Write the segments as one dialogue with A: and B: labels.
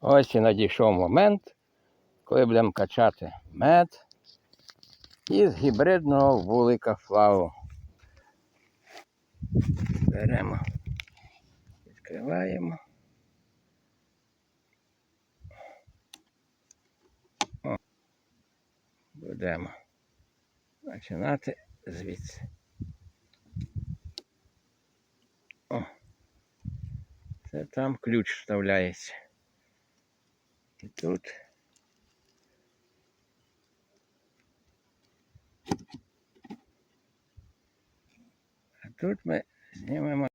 A: Ось і надійшов момент, коли будемо качати мед із гібридного вулика флаву. Беремо, відкриваємо. О, будемо починати звідси. О, це там ключ вставляється. І тут. А тут ми знімемо.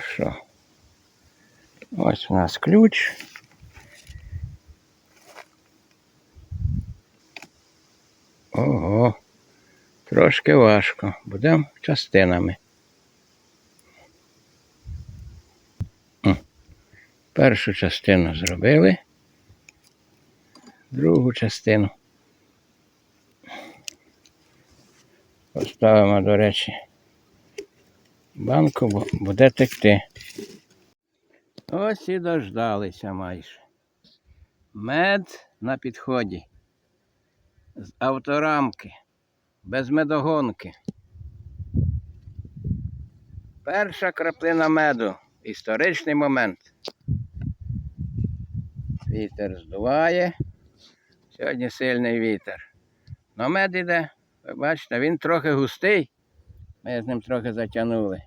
A: Ну що? Ось у нас ключ. Ого, трошки важко. Будемо частинами. Першу частину зробили. Другу частину. Поставимо, до речі, банку, буде текти. Ось і дождалися майже. Мед на підході. З авторамки. Без медогонки. Перша краплина меду. Історичний момент. Вітер здуває. Сьогодні сильний вітер. Но мед іде, ви бачите, він трохи густий. Ми з ним трохи затягнули.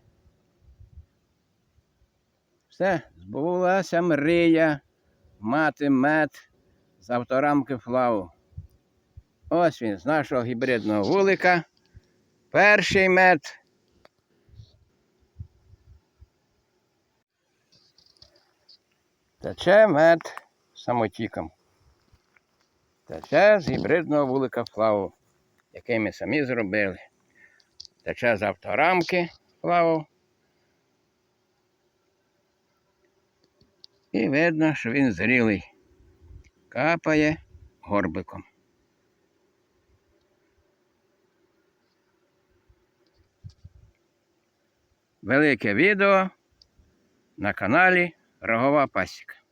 A: Все, збулася мрія мати мед з авторамки флаву. Ось він з нашого гібридного вулика. Перший мед. Тече мед самотіком. Тече з гібридного вулика флаву, який ми самі зробили. Тече з авторамки флаву. І видно, що він зрілий. Капає горбиком. Велике відео на каналі Рогова Пасіка.